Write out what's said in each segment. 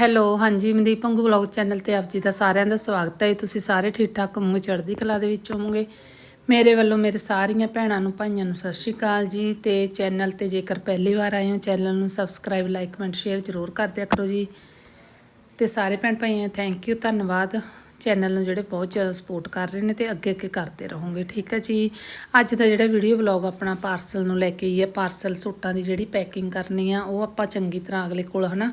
Hello, ਹਾਂਜੀ, ਮਨਦੀਪ ਪੰਗੂ vlog channel ਤੇ ਆਪ ਜੀ ਦਾ ਸਾਰਿਆਂ ਦਾ ਸਵਾਗਤ ਹੈ। ਤੁਸੀਂ ਸਾਰੇ ਠੀਕ ਠਾਕ ਹੋਵੋਗੇ ਚੜ੍ਹਦੀ ਕਲਾ ਦੇ ਵਿੱਚ ਹੋਵੋਗੇ। ਮੇਰੇ ਵੱਲੋਂ ਮੇਰੇ ਸਾਰੀਆਂ ਭੈਣਾਂ ਨੂੰ, ਭਾਈਆਂ ਨੂੰ ਸਤਿ ਸ਼੍ਰੀ ਅਕਾਲ ਜੀ ਤੇ ਚੈਨਲ ਤੇ ਜੇਕਰ ਪਹਿਲੀ ਵਾਰ ਆਏ ਹੋ, ਚੈਨਲ ਨੂੰ ਸਬਸਕ੍ਰਾਈਬ, ਲਾਈਕ, ਕਮੈਂਟ, ਸ਼ੇਅਰ ਜ਼ਰੂਰ ਕਰ ਦਿਆ ਕਰੋ ਜੀ। ਤੇ ਸਾਰੇ ਭੈਣ ਭਾਈਆਂ ਥੈਂਕ ਯੂ ਧੰਨਵਾਦ। ਚੈਨਲ ਨੂੰ ਜਿਹੜੇ ਬਹੁਤ ਜ਼ਿਆਦਾ ਸਪੋਰਟ ਕਰ ਰਹੇ ਨੇ ਤੇ ਅੱਗੇ ਅੱਗੇ ਕਰਦੇ ਰਹੋਗੇ, ਠੀਕ ਹੈ ਜੀ। ਅੱਜ ਦਾ ਜਿਹੜਾ ਵੀਡੀਓ ਬਲੌਗ ਆਪਣਾ ਪਾਰਸਲ ਨੂੰ ਲੈ ਕੇ ਹੀ ਹੈ ਪਾਰਸਲ ਸੂਟਾਂ ਦੀ ਜਿਹੜੀ ਪੈਕਿੰਗ ਕਰਨੀ ਆ, ਉਹ ਆਪਾਂ ਚੰਗੀ ਤਰ੍ਹਾਂ ਅਗਲੇ ਕੋਲ, ਹਨਾ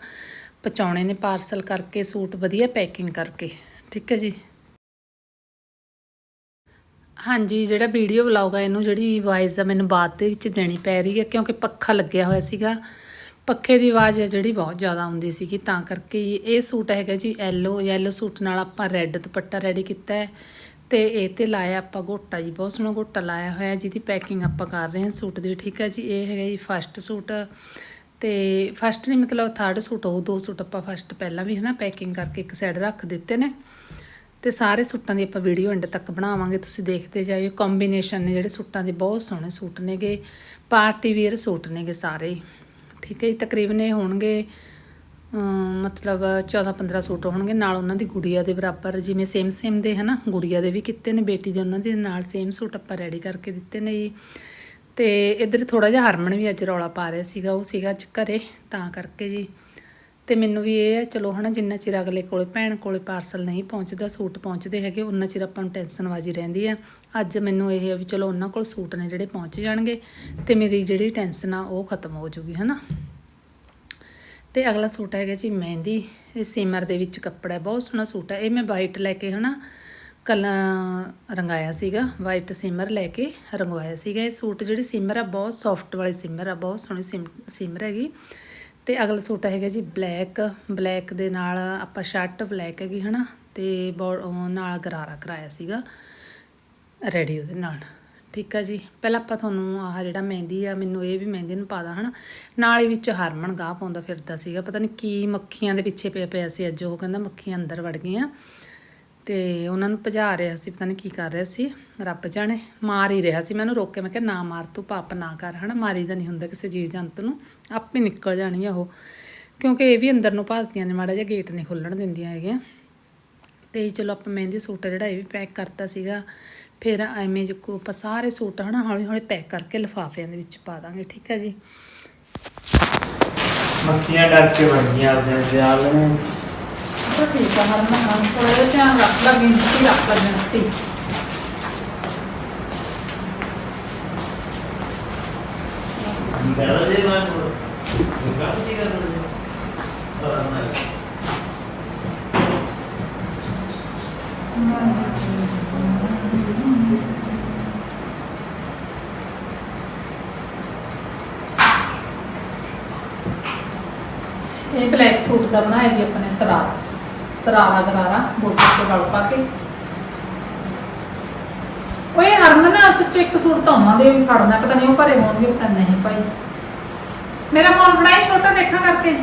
ਪਹੁੰਚਾਉਣੇ ਨੇ ਪਾਰਸਲ ਕਰਕੇ, ਸੂਟ ਵਧੀਆ ਪੈਕਿੰਗ ਕਰਕੇ। ਠੀਕ ਹੈ ਜੀ? ਹਾਂਜੀ, ਜਿਹੜਾ ਵੀਡੀਓ ਬਲੌਗ ਆ, ਇਹਨੂੰ ਜਿਹੜੀ ਵਾਇਸ ਆ, ਮੈਨੂੰ ਬਾਅਦ ਦੇ ਵਿੱਚ ਦੇਣੀ ਪੈ ਰਹੀ ਹੈ, ਕਿਉਂਕਿ ਪੱਖਾ ਲੱਗਿਆ ਹੋਇਆ ਸੀਗਾ। ਪੱਖੇ ਦੀ ਆਵਾਜ਼ ਹੈ ਜਿਹੜੀ ਬਹੁਤ ਜ਼ਿਆਦਾ ਆਉਂਦੀ ਸੀਗੀ, ਤਾਂ ਕਰਕੇ ਹੀ ਇਹ ਸੂਟ ਹੈਗਾ ਜੀ ਯੈਲੋ ਯੈਲੋ ਸੂਟ ਨਾਲ ਆਪਾਂ ਰੈੱਡ ਦੁਪੱਟਾ ਰੈਡੀ ਕੀਤਾ ਹੈ। ਤੇ ਇਹ ਤੇ ਲਾਇਆ ਆਪਾਂ ਗੋਟਾ ਜੀ, ਬਹੁਤ ਸੋਹਣਾ ਗੋਟਾ ਲਾਇਆ ਹੋਇਆ, ਜਿਹਦੀ ਪੈਕਿੰਗ ਆਪਾਂ ਕਰ ਰਹੇ ਹਾਂ ਸੂਟ ਦੀ। ਠੀਕ ਹੈ ਜੀ, ਇਹ ਹੈਗਾ ਜੀ ਫਸਟ ਸੂਟ। ਤੇ ਫਸਟ ਨਹੀਂ ਮਤਲਬ ਥਰਡ ਸੂਟ ਉਹ ਦੋ ਸੂਟ ਆਪਾਂ ਫਸਟ ਪਹਿਲਾਂ ਵੀ ਹਨਾ ਪੈਕਿੰਗ ਕਰਕੇ ਇੱਕ ਸਾਈਡ ਰੱਖ ਦਿੱਤੇ ਨੇ। ਤੇ ਸਾਰੇ ਸੂਟਾਂ ਦੀ ਆਪਾਂ ਵੀਡੀਓ ਐਂਡ ਤੱਕ ਬਣਾਵਾਂਗੇ, ਤੁਸੀਂ ਦੇਖਦੇ ਜਾਇਓ। ਕੰਬੀਨੇਸ਼ਨ ਨੇ ਜਿਹੜੇ ਸੂਟਾਂ ਦੇ ਬਹੁਤ ਸੋਹਣੇ ਸੂਟ ਨੇਗੇ। ਪਾਰਟੀ ਵੇਅਰ ਸੂਟ ਨੇਗੇ ਸਾਰੇ। ਹੀ। ਠੀਕ ਹੈ ਜੀ, ਤਕਰੀਬਨ ਇਹ ਹੋਣਗੇ ਮਤਲਬ 14-15 ਸੂਟ ਹੋਣਗੇ। ਨਾਲ ਉਹਨਾਂ ਦੀ ਗੁੜੀਆ ਦੇ ਬਰਾਬਰ, ਜਿਵੇਂ ਸੇਮ ਸੇਮ ਦੇ ਹਨਾ, ਗੁੜੀਆ ਦੇ ਵੀ ਕੀਤੇ ਨੇ, ਬੇਟੀ ਦੇ ਉਹਨਾਂ ਦੇ ਨਾਲ ਸੇਮ ਸੂਟ ਆਪਾਂ ਰੈਡੀ ਕਰਕੇ ਦਿੱਤੇ ਨੇ ਜੀ। ਤੇ ਇੱਧਰ ਥੋੜਾ ਜਿਹਾ ਹਰਮਨ ਵੀ ਅੱਜ ਰੌਲਾ ਪਾ ਰਿਹਾ ਸੀਗਾ, ਉਹ ਸੀਗਾ ਅੱਜ ਘਰੇ, ਤਾਂ ਕਰਕੇ ਜੀ। ਤੇ ਮੈਨੂੰ ਵੀ ਇਹ ਹੈ, ਚਲੋ ਹਨਾ, ਜਿੰਨਾ ਚਿਰ ਅਗਲੇ ਕੋਲੇ ਭੈਣ ਕੋਲੇ ਪਾਰਸਲ ਨਹੀਂ ਪਹੁੰਚਦਾ, ਸੂਟ ਪਹੁੰਚਦੇ ਹੈਗੇ, ਉਨਾ ਚਿਰ ਆਪਾਂ ਨੂੰ ਟੈਨਸ਼ਨ ਵਾਜੀ ਰਹਿੰਦੀ ਆ। ਅੱਜ ਮੈਨੂੰ ਇਹ ਹੈ ਵੀ ਚਲੋ ਉਹਨਾਂ ਕੋਲ ਸੂਟ ਨੇ ਜਿਹੜੇ ਪਹੁੰਚ ਜਾਣਗੇ, ਤੇ ਮੇਰੀ ਜਿਹੜੀ ਟੈਨਸ਼ਨ ਆ, ਉਹ ਖਤਮ ਹੋ ਜੂਗੀ, ਹਨਾ। ਤੇ ਅਗਲਾ ਸੂਟ ਹੈਗਾ ਜੀ ਮਹਿੰਦੀ, ਇਹ ਸਿਮਰ ਦੇ ਵਿੱਚ ਕੱਪੜਾ ਬਹੁਤ ਸੋਹਣਾ ਸੂਟ ਹੈ। ਇਹ ਮੈਂ ਵਾਈਟ ਲੈ ਕੇ ਹਨਾ ਕਲਾ ਰੰਗਾਇਆ ਸੀਗਾ ਵਾਈਟ ਸਿਮਰ ਲੈ ਕੇ ਰੰਗਵਾਇਆ ਸੀਗਾ। ਇਹ ਸੂਟ ਜਿਹੜੀ ਸਿਮਰ ਆ, ਬਹੁਤ ਸੌਫਟ ਵਾਲੀ ਸਿਮਰ ਆ, ਬਹੁਤ ਸੋਹਣੀ ਸਿਮ- ਸਿਮਰ ਹੈਗੀ। ਤੇ ਅਗਲਾ ਸੂਟ ਹੈਗਾ ਜੀ ਬਲੈਕ ਬਲੈਕ ਦੇ ਨਾਲ ਆਪਾਂ ਸ਼ਰਟ ਬਲੈਕ ਹੈਗੀ, ਹਨਾ? ਤੇ ਬੋ- ਨਾਲ ਗਰਾਰਾ ਕਰਾਇਆ ਸੀਗਾ ਰੈਡੀ ਉਹਦੇ ਨਾਲ। ਠੀਕ ਆ ਜੀ? ਪਹਿਲਾਂ ਆਪਾਂ ਤੁਹਾਨੂੰ ਆਹ ਜਿਹੜਾ ਮਹਿੰਦੀ ਆ, ਮੈਨੂੰ ਇਹ ਵੀ ਮਹਿੰਦੀ ਨੂੰ ਪਾਦਾ ਹਨਾ? ਨਾਲ ਹੀ ਵਿੱਚ ਹਰਮਨ ਗਾਹ ਪਾਉਂਦਾ ਫਿਰਦਾ ਸੀਗਾ, ਪਤਾ ਨਹੀਂ ਕੀ ਮੱਖੀਆਂ ਦੇ ਪਿੱਛੇ ਪਿਆ ਪਿਆ ਸੀ ਅੱਜ, ਉਹ ਕਹਿੰਦਾ ਮੱਖੀਆਂ ਅੰਦਰ ਵੜ ਗਈਆਂ। ਤੇ ਉਹਨਾਂ ਨੂੰ ਭਜਾ ਰਿਹਾ ਸੀ, ਪਤਾ ਨਹੀਂ ਕੀ ਕਰ ਰਿਹਾ ਸੀ, ਰੱਬ ਜਾਣੇ, ਮਾਰ ਹੀ ਰਿਹਾ ਸੀ। ਮੈਨੂੰ ਰੋਕ ਕੇ ਮੈਂ ਕਿਹਾ, ਨਾ ਮਾਰ ਤੂੰ, ਪਾਪ ਨਾ ਕਰ, ਹਨਾ? ਮਾਰੀ ਦਾ ਨਹੀਂ ਹੁੰਦਾ ਕਿਸੇ ਜੀਵ ਜੰਤ ਨੂੰ। ਆਪੇ ਨਿਕਲ ਜਾਣੀ ਆ ਉਹ। ਕਿਉਂਕਿ ਇਹ ਵੀ ਅੰਦਰ ਨੂੰ ਭੱਜਦੀਆਂ ਨੇ, ਮਾੜਾ ਜਿਹਾ ਗੇਟ ਨਹੀਂ ਖੁੱਲਣ ਦਿੰਦੀਆਂ ਹੈਗੀਆਂ। ਤੇ ਚਲੋ ਆਪਾਂ ਮਹਿੰਦੀ ਸੂਟ ਜਿਹੜਾ, ਇਹ ਵੀ ਪੈਕ ਕਰਤਾ ਸੀਗਾ। ਫਿਰ ਐਵੇਂ ਜੋ ਕੋ ਆਪਾਂ ਸਾਰੇ ਸੂਟ, ਹਨਾ ਹੌਲੀ ਹੌਲੀ ਪੈਕ ਕਰਕੇ ਲਿਫਾਫਿਆਂ ਦੇ ਵਿੱਚ ਪਾ ਦਾਂਗੇ, ਠੀਕ ਹੈ ਜੀ। ਮੱਖੀਆਂ ਡਰ ਕੇ ਵੜ ਗਈਆਂ ਆਪਣੇ ਵਿਆਹ ਨੇ। ਠੀਕ ਆ ਹਰਮਨ ਹਾਂ ਥੋੜਾ ਜਿਹਾ ਧਿਆਨ ਰੱਖ ਲਾ ਗਿਣਤੀ ਰੱਖ ਲਾ ਗਿਣਤੀ ਇਹ ਬਲੈਕ ਸੂਟ ਦਾ ਬਣਾਇਆ ਜੀ ਆਪਣੇ ਸਰਾਰਾ ਸਰਾਰਾ ਗਰਾਰਾ ਬੋਟੇ ਤੇ ਗਲ ਪਾ ਕੇ। ਓਏ ਹਰਮਨ ਸੱਚੋ ਇੱਕ ਸੂਟ ਤਾਂ ਉਹਨਾਂ ਦੇ ਵੀ ਫੜਨਾ, ਪਤਾ ਨਹੀਂ ਉਹ ਘਰੇ ਹੋਣਗੇ, ਪਤਾ ਨਹੀਂ ਭਾਈ। ਮੇਰਾ ਫੋਨ ਫੜਾਈ ਛੋਟਾ ਦੇਖਾਂ ਕਰਕੇ।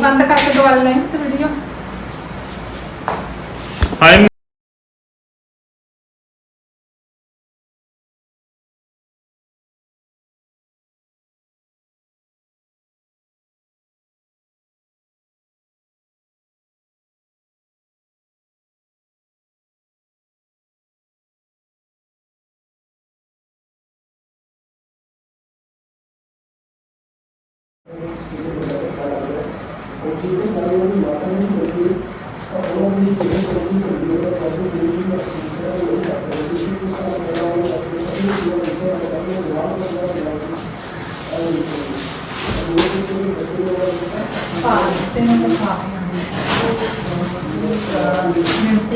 ਬੰਦ ਕਰਕੇ ਦਵਾ ਲੈ ਤੇ ਵੀਡੀਓ ਹਾਈ ਮਿਹਨਤੀ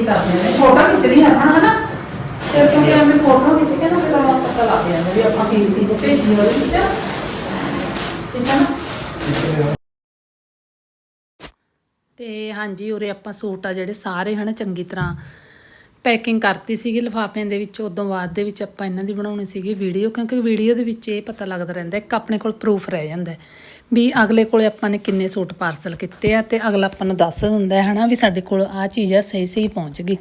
ਕਰਦੇ ਨੇ ਫੋਟੋ ਖਿੱਚਣੀ ਆ ਹਨਾ ਤੇ ਕਿਉਂਕਿ ਐਵੇਂ ਫੋਟੋ ਖਿੱਚ ਕੇ ਨਾ ਫਿਰ ਆਪਾਂ ਪਤਾ ਲੱਗ ਜਾਂਦਾ ਵੀ ਆਪਾਂ ਕੀ ਚੀਜ਼ ਭੇਜੀ ਹੋਈ ਵਿੱਚ ਠੀਕ ਹੈ ਨਾ ਤੇ ਹਾਂਜੀ, ਉਰੇ ਆਪਾਂ ਸੂਟ ਆ ਜਿਹੜੇ ਸਾਰੇ ਹਨਾ ਚੰਗੀ ਤਰ੍ਹਾਂ ਪੈਕਿੰਗ ਕਰਤੀ ਸੀਗੀ ਲਿਫਾਫਿਆਂ ਦੇ ਵਿੱਚ, ਉਦੋਂ ਬਾਅਦ ਦੇ ਵਿੱਚ ਆਪਾਂ ਇਹਨਾਂ ਦੀ ਬਣਾਉਣੀ ਸੀਗੀ ਵੀਡੀਓ, ਕਿਉਂਕਿ ਵੀਡੀਓ ਦੇ ਵਿੱਚ ਇਹ ਪਤਾ ਲੱਗਦਾ ਰਹਿੰਦਾ, ਇੱਕ ਆਪਣੇ ਕੋਲ ਪ੍ਰੂਫ ਰਹਿ ਜਾਂਦਾ ਵੀ ਅਗਲੇ ਕੋਲੇ ਆਪਾਂ ਨੇ ਕਿੰਨੇ ਸੂਟ ਪਾਰਸਲ ਕੀਤੇ ਆ ਤੇ ਅਗਲਾ ਆਪਾਂ ਨੂੰ ਦੱਸ ਦਿੰਦਾ ਹੈ ਹਨਾ ਵੀ ਸਾਡੇ ਕੋਲ ਆ ਚੀਜ਼ ਆ, ਸਹੀ ਸਹੀ ਪਹੁੰਚ ਗਈ।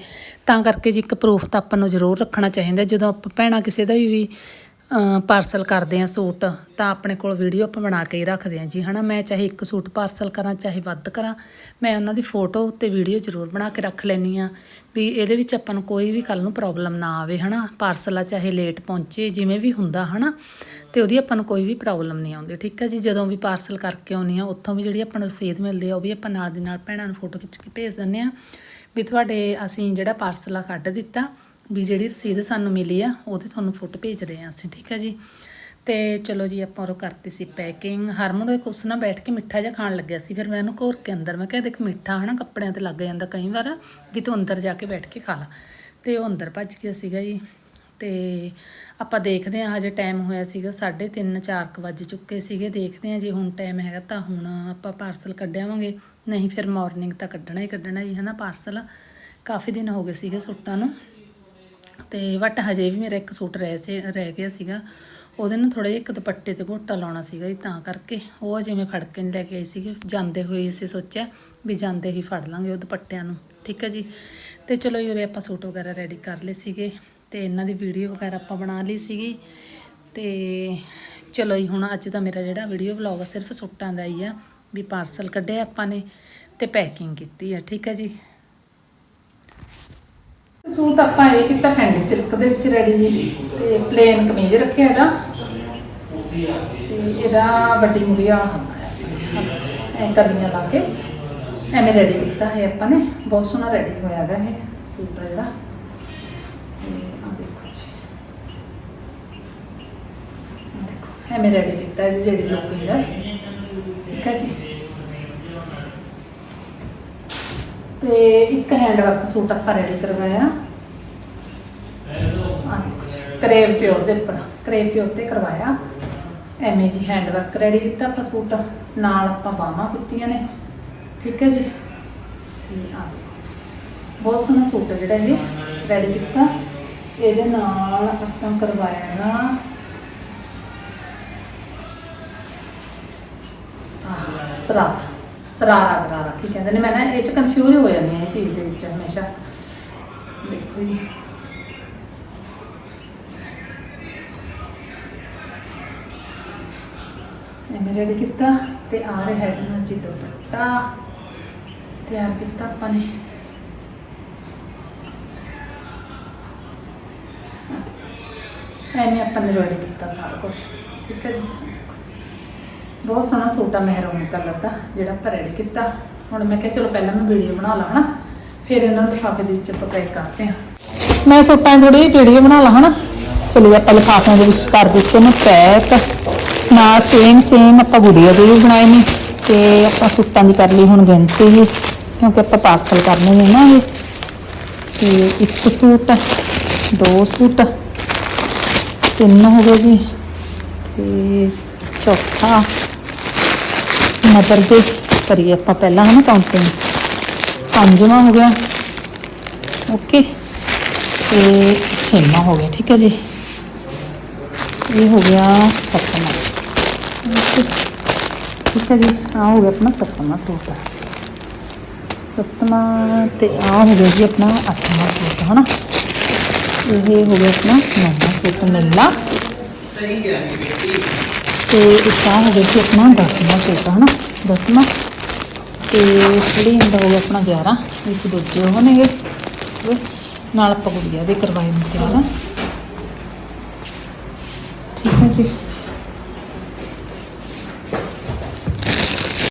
ਤਾਂ ਕਰਕੇ ਜੀ ਇੱਕ ਪ੍ਰੂਫ ਤਾਂ ਆਪਾਂ ਨੂੰ ਜ਼ਰੂਰ ਰੱਖਣਾ ਚਾਹੀਦਾ, ਜਦੋਂ ਆਪਾਂ ਭੈਣਾਂ ਕਿਸੇ ਦਾ ਵੀ ਪਾਰਸਲ ਕਰਦੇ ਆ ਸੂਟ, ਤਾਂ ਆਪਣੇ ਕੋਲ ਵੀਡੀਓ ਆਪਾਂ ਬਣਾ ਕੇ ਹੀ ਰੱਖਦੇ ਆ ਜੀ, ਹਨਾ? ਮੈਂ ਚਾਹੇ ਇੱਕ ਸੂਟ ਪਾਰਸਲ ਕਰਾਂ, ਚਾਹੇ ਵੱਧ ਕਰਾਂ, ਮੈਂ ਉਹਨਾਂ ਦੀ ਫੋਟੋ ਤੇ ਵੀਡੀਓ ਜ਼ਰੂਰ ਬਣਾ ਕੇ ਰੱਖ ਲੈਂਦੀ ਆ ਵੀ ਇਹਦੇ ਵਿੱਚ ਆਪਾਂ ਨੂੰ ਕੋਈ ਵੀ ਕੱਲ ਨੂੰ ਪ੍ਰੋਬਲਮ ਨਾ ਆਵੇ, ਹਨਾ? ਪਾਰਸਲ ਆ ਚਾਹੇ ਲੇਟ ਪਹੁੰਚੇ, ਜਿਵੇਂ ਵੀ ਹੁੰਦਾ, ਹਨਾ? ਤੇ ਉਹਦੀ ਆਪਾਂ ਨੂੰ ਕੋਈ ਵੀ ਪ੍ਰੋਬਲਮ ਨਹੀਂ ਆਉਂਦੀ, ਠੀਕ ਆ ਜੀ? ਜਦੋਂ ਵੀ ਪਾਰਸਲ ਕਰਕੇ ਆਉਣੀ ਆ ਉੱਥੋਂ ਵੀ ਜਿਹੜੀ ਆਪਾਂ ਨੂੰ ਰਸੀਦ ਮਿਲਦੀ ਆ, ਉਹ ਵੀ ਆਪਾਂ ਨਾਲ ਦੀ ਨਾਲ ਭੈਣਾਂ ਨੂੰ ਫੋਟੋ ਖਿੱਚ ਕੇ ਭੇਜ ਦਿੰਦੇ ਆ ਵੀ ਤੁਹਾਡੇ ਅਸੀਂ ਜਿਹੜਾ ਪਾਰਸਲ ਆ ਕੱਢ ਦਿੱਤਾ ਵੀ ਜਿਹੜੀ ਰਸੀਦ ਸਾਨੂੰ ਮਿਲੀ ਆ, ਉਹਦੀ ਤੁਹਾਨੂੰ ਫੋਟੋ ਭੇਜ ਰਹੇ ਆ ਅਸੀਂ, ਠੀਕ ਹੈ ਜੀ? ਤੇ ਚਲੋ ਜੀ, ਆਪਾਂ ਉਹ ਕਰਤੀ ਸੀ ਪੈਕਿੰਗ। ਹਰਮਨ ਉਹ ਕੁਛ ਨਾ ਬੈਠ ਕੇ ਮਿੱਠਾ ਜਿਹਾ ਖਾਣ ਲੱਗਿਆ ਸੀ, ਫਿਰ ਮੈਂ ਉਹਨੂੰ ਘੋਰ ਕੇ ਅੰਦਰ, ਮੈਂ ਕਿਹਾ ਦੇਖ ਮਿੱਠਾ ਹਨਾ, ਕੱਪੜਿਆਂ ਤੇ ਲੱਗ ਜਾਂਦਾ ਕਈ ਵਾਰ, ਵੀ ਤੂੰ ਅੰਦਰ ਜਾ ਕੇ ਬੈਠ ਕੇ ਖਾ ਲਾ। ਤੇ ਉਹ ਅੰਦਰ ਭੱਜ ਗਿਆ ਸੀਗਾ ਜੀ। ਤੇ ਆਪਾਂ ਦੇਖਦੇ ਹਾਂ, ਹਜੇ ਟਾਈਮ ਹੋਇਆ ਸੀਗਾ 3:30 4 ਵੱਜ ਚੁੱਕੇ ਸੀਗੇ। ਦੇਖਦੇ ਹਾਂ ਜੇ, ਹੁਣ ਟਾਈਮ ਹੈਗਾ ਤਾਂ ਹੁਣ ਆਪਾਂ ਪਾਰਸਲ ਕੱਢਿਆਵਾਂਗੇ ਨਹੀਂ ਫਿਰ ਮਾਰਨਿੰਗ ਤਾਂ ਕੱਢਣਾ ਹੀ ਕੱਢਣਾ ਜੀ, ਹਨਾ ਪਾਰਸਲ ਕਾਫੀ ਦਿਨ ਹੋ ਗਏ ਸੀਗੇ ਸੂਟਾਂ ਨੂੰ। ਤੇ ਬਟ ਹਜੇ ਵੀ ਮੇਰਾ ਇੱਕ ਸੂਟ ਰਹਿ ਸੀ, ਰਹਿ ਗਿਆ ਸੀਗਾ। ਉਹਦੇ ਨਾਲ ਥੋੜਾ ਜਿਹਾ ਇੱਕ ਦੁਪੱਟੇ ਤੇ ਗੋਟਾ ਲਾਉਣਾ ਸੀਗਾ ਜੀ, ਤਾਂ ਕਰਕੇ। ਉਹ ਅਜੇ ਮੈਂ ਫੜ ਕੇ ਨਹੀਂ ਲੈ ਕੇ ਆਈ ਸੀਗੀ। ਜਾਂਦੇ ਹੋਏ ਅਸੀਂ ਸੋਚਿਆ ਵੀ ਜਾਂਦੇ ਹੀ ਫੜ ਲਾਂਗੇ ਉਹ ਦੁਪੱਟਿਆਂ ਨੂੰ। ਠੀਕ ਹੈ ਜੀ? ਤੇ ਚਲੋ ਜੀ, ਉਰੇ ਆਪਾਂ ਸੂਟ ਵਗੈਰਾ ਰੈਡੀ ਕਰ ਲਏ ਸੀਗੇ। ਤੇ ਇਹਨਾਂ ਦੀ ਵੀਡੀਓ ਵਗੈਰਾ ਆਪਾਂ ਬਣਾ ਲਈ ਸੀਗੀ। ਤੇ ਚਲੋ ਜੀ, ਹੁਣ ਅੱਜ ਦਾ ਮੇਰਾ ਜਿਹੜਾ ਵੀਡੀਓ ਵਲੌਗ ਆ, ਸਿਰਫ ਸੂਟਾਂ ਦਾ ਹੀ ਆ, ਵੀ ਪਾਰਸਲ ਕੱਢਿਆ ਆਪਾਂ ਨੇ ਤੇ ਪੈਕਿੰਗ ਕੀਤੀ ਆ। ਠੀਕ ਹੈ ਜੀ? ਸੂਟ ਆਪਾਂ ਇਹ ਕੀਤਾ ਫੈਂਡੀ ਸਿਲਕ ਦੇ ਵਿੱਚ ਰੈਡੀ ਜੀ ਤੇ ਪਲੇਨ ਕਮੀਜ਼ ਰੱਖਿਆ ਇਹਦਾ। ਤੇ ਇਹਦਾ ਵੱਡੀ ਮੁਰੀ ਐ ਕਲੀਆਂ ਲਾ ਕੇ ਐਵੇਂ ਰੈਡੀ ਕੀਤਾ ਹੈ ਆਪਾਂ ਨੇ। ਬਹੁਤ ਸੋਹਣਾ ਰੈਡੀ ਹੋਇਆ ਹੈਗਾ ਇਹ ਸੂਟ ਜਿਹੜਾ। ਦੇਖੋ ਐਵੇਂ ਰੈਡੀ ਕੀਤਾ ਇਹਦੀ ਜਿਹੜੀ ਲੁਕਿੰਗ ਹੈ ਠੀਕ ਹੈ ਜੀ? ਤੇ ਇੱਕ ਹੈਂਡ ਵਰਕ ਸੂਟ ਆਪਾਂ ਰੈਡੀ ਕਰਵਾਇਆ। ਕਰੇਪ ਪਿਓਰ ਦੇ ਉੱਪਰ, ਕਰੇਪ ਪਿਓਰ ਤੇ ਕਰਵਾਇਆ। ਐਵੇਂ ਜੀ ਹੈਂਡ ਵਰਕ ਰੈਡੀ ਕੀਤਾ ਆਪਾਂ ਸੂਟ। ਨਾਲ ਆਪਾਂ ਬਾਹਾਂ ਕੀਤੀਆਂ ਨੇ। ਠੀਕ ਹੈ ਜੀ? ਆਹ ਬਹੁਤ ਸੋਹਣਾ ਸੂਟ ਹੈ ਜਿਹੜਾ ਇਹ ਰੈਡੀ ਕੀਤਾ। ਇਹਦੇ ਨਾਲ ਆਪਾਂ ਕਰਵਾਇਆ ਨਾ ਆਹ ਸਰਾ ਸਰਾਰਾ ਗਰਾਰਾ ਕੀ ਕਹਿੰਦੇ ਨੇ, ਮੈਂ ਨਾ ਇਹ ਚ ਕਨਫਿਊਜ਼ ਹੋ ਜਾਂਦੀ ਹਾਂ ਇਹ ਚੀਜ਼ ਦੇ ਵਿੱਚ ਹਮੇਸ਼ਾ। ਦੇਖੋ ਜੀ। ਐਵੇਂ ਰੈਡੀ ਕੀਤਾ ਤੇ ਆ ਰਿਹਾ ਹੈ ਨਾ ਜੀ ਦੁਪੱਟਾ। ਤਿਆਰ ਕੀਤਾ ਆਪਾਂ ਨੇ। ਐਵੇਂ ਆਪਾਂ ਨੇ ਰੈਡੀ ਕੀਤਾ ਸਾਰਾ ਕੁਝ ਠੀਕ ਹੈ ਜੀ। ਬਹੁਤ ਸੋਹਣਾ ਸੂਟ ਆ ਮਹਿਰੂਨ ਕਲਰ ਦਾ, ਜਿਹੜਾ ਆਪਾਂ ਕੀਤਾ। ਹੁਣ ਮੈਂ ਕਿਹਾ ਚਲੋ ਪਹਿਲਾਂ ਮੈਂ ਵੀਡੀਓ ਬਣਾ ਲਾਂ, ਹਨਾ? ਫਿਰ ਇਹਨਾਂ ਨੂੰ ਲਿਫਾਫੇ ਦੇ ਵਿੱਚ ਆਪਾਂ ਪੈਕ ਕਰਦੇ ਹਾਂ। ਮੈਂ ਸੂਟਾਂ ਦੀ ਥੋੜੀ ਵੀਡੀਓ ਬਣਾ ਲਾਂ, ਹਨਾ? ਚਲੋ ਆਪਾਂ ਲਿਫਾਫਿਆਂ ਦੇ ਵਿੱਚ ਕਰ ਦਿੱਤੇ ਨੇ ਪੈਕ ਨਾਲ ਸੇਮ ਸੇਮ ਆਪਾਂ ਗੁੜੀਆ ਦੇ ਵੀ ਬਣਾਏ ਨੇ ਤੇ ਆਪਾਂ ਸੂਟਾਂ ਦੀ ਕਰ ਲਈ ਹੁਣ ਗਿਣਤੀ ਜੀ, ਕਿਉਂਕਿ ਆਪਾਂ ਪਾਰਸਲ ਕਰਨੇ ਨੇ ਨਾ ਇਹ। ਤੇ ਇੱਕ ਸੂਟ, ਦੋ ਸੂਟ, ਤਿੰਨ ਹੋ ਗਏ ਜੀ। ਤੇ ਚੌਥਾ ਮਦਰ ਦੇ ਕਰੀਏ ਆਪਾਂ ਪਹਿਲਾਂ ਹਨਾ ਕਾਊਂਟਿੰਗ ਪੰਜਵਾਂ ਹੋ ਗਿਆ। ਓਕੇ ਤੇ ਛੇਵਾਂ ਹੋ ਗਿਆ, ਠੀਕ ਹੈ ਜੀ। ਇਹ ਹੋ ਗਿਆ ਸੱਤਵਾਂ। ਠੀਕ ਹੈ ਜੀ ਆ ਹੋ ਗਿਆ ਆਪਣਾ ਸੱਤਵਾਂ ਸੂਟ। ਸੱਤਵਾਂ ਤੇ ਆ ਹੋ ਗਿਆ ਜੀ ਆਪਣਾ ਅੱਠਵਾਂ ਸੂਟ, ਹਨਾ। ਇਹ ਹੋ ਗਿਆ ਆਪਣਾ ਨੌਵਾਂ ਸੂਟ ਨੀਲਾ ਤੇ ਇੱਕ ਆ ਹੋ ਗਿਆ ਜੀ ਆਪਣਾ ਦਸਵਾਂ ਸੂਟ ਹਨਾ? ਦਸਵਾਂ। ਤੇ ਜਿਹੜੀ ਹੁੰਦਾ ਹੋ ਗਿਆ ਆਪਣਾ 11 ਵਿੱਚ ਦੂਜੇ ਹੋਣਗੇ ਨਾਲ ਆਪਾਂ ਗੁੜੀਆ ਦੇ ਕਰਵਾਏ ਨੇ ਤਿਆਰ ਠੀਕ ਹੈ ਜੀ।